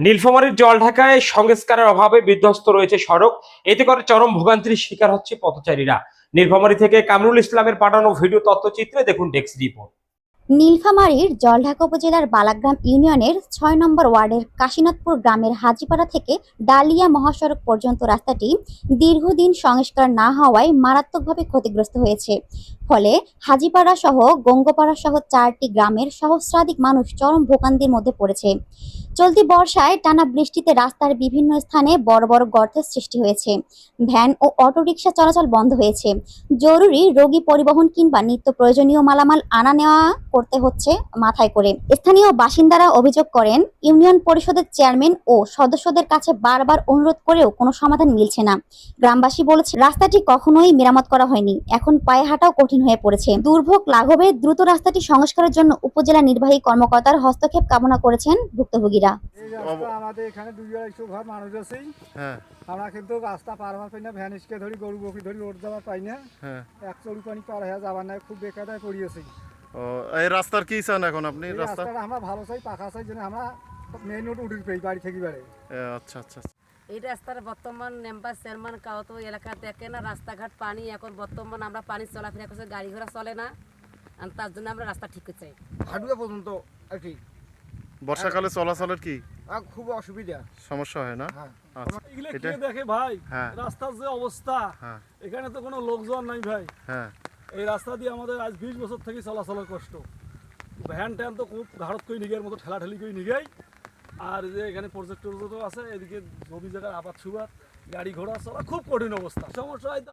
নীলফামারীর জল ঢাকায় সংস্কারের অভাবে বিধ্বস্ত রয়েছে সড়ক। এতে করে চরম ভোগান্তির শিকার হচ্ছে পথচারীরা। নীলফামারী থেকে কামরুল ইসলামের পাঠানো ভিডিও তথ্যচিত্রে দেখুন ডেস্ক রিপোর্ট। নীলফামারীর জলঢাকা উপজেলার বালাগ্রাম ইউনিয়নের ছয় নম্বর ওয়ার্ডের কাশীনাথপুর গ্রামের হাজিপাড়া থেকে ডালিয়া মহাসড়ক পর্যন্ত রাস্তাটি দীর্ঘদিন সংস্কার না হওয়ায় মারাত্মকভাবে ক্ষতিগ্রস্ত হয়েছে। ফলে হাজিপাড়া সহ গঙ্গপাড়া সহ চারটি গ্রামের সহস্রাধিক মানুষ চরম ভোগান্তির মধ্যে পড়েছে। চলতি বর্ষায় টানা বৃষ্টিতে রাস্তার বিভিন্ন স্থানে বড় বড় গর্তের সৃষ্টি হয়েছে। ভ্যান ও অটোরিকশা চলাচল বন্ধ হয়েছে। জরুরি রোগী পরিবহন কিংবা নিত্য প্রয়োজনীয় মালামাল আনা নেওয়া করতে হচ্ছে মাথায় করে। স্থানীয় বাসিন্দারা অভিযোগ করেন, ইউনিয়ন পরিষদের চেয়ারম্যান ও সদস্যদের কাছে বারবার অনুরোধ করেও কোনো সমাধান মিলছে না। গ্রামবাসী বলেছে, রাস্তাটি কখনোই মেরামত করা হয়নি। এখন পায়ে হাঁটাও কঠিন হয়ে পড়েছে। দুর্ভোগ লাঘবে দ্রুত রাস্তাটি সংস্কারের জন্য উপজেলা নির্বাহী কর্মকর্তার হস্তক্ষেপ কামনা করেছেন ভুক্তভোগীরা। এই রাস্তা আমাদের এখানে দুই আড়াইশো ঘর মানুষ আছেই হ্যাঁ। আমরা কিন্তু রাস্তা পার হওয়ার পাই না ভ্যানিসকে ধরি গরু বকি ধরি রোড যাওয়ার পাই না হ্যাঁ। এক চড়ু পানি পার হয়ে নাই খুব পড়িয়েছি ও এই রাস্তার কি চান এখন আপনি? রাস্তা আমরা ভালো চাই পাখা চাই যেন আমরা মেইন রোড উঠি পাই বাড়ি থেকে বাড়ি। আচ্ছা আচ্ছা আচ্ছা। এই রাস্তার বর্তমান মেম্বার চেয়ারম্যান কাউত এলাকা দেখে না রাস্তাঘাট পানি এখন বর্তমান আমরা পানি চলাফেরা করছে গাড়ি ঘোড়া চলে না। আর তার জন্য আমরা রাস্তা ঠিক করছি। চাই হাডুয়া পর্যন্ত আর কি বর্ষাকালে চলাচলের কি? আর খুব অসুবিধা। সমস্যা হয় না? হ্যাঁ। আচ্ছা এটা দেখে ভাই হ্যাঁ। রাস্তার যে অবস্থা হ্যাঁ। এখানে তো কোনো লোকজন নাই ভাই। হ্যাঁ। এই রাস্তা দিয়ে আমাদের আজ বিশ বছর থেকে চলাচলের কষ্ট। ভ্যান ট্যান তো খুব ঘাড়ত করে নিগের মতো ঠেলাঠেলি করে নিগেই। আর যে এখানে প্রজেক্ট টরজেক্টও আছে এদিকে জমি জায়গার আবাদ সুবাদ গাড়ি ঘোড়া চলা খুব কঠিন অবস্থা। সমস্যা হয় তো-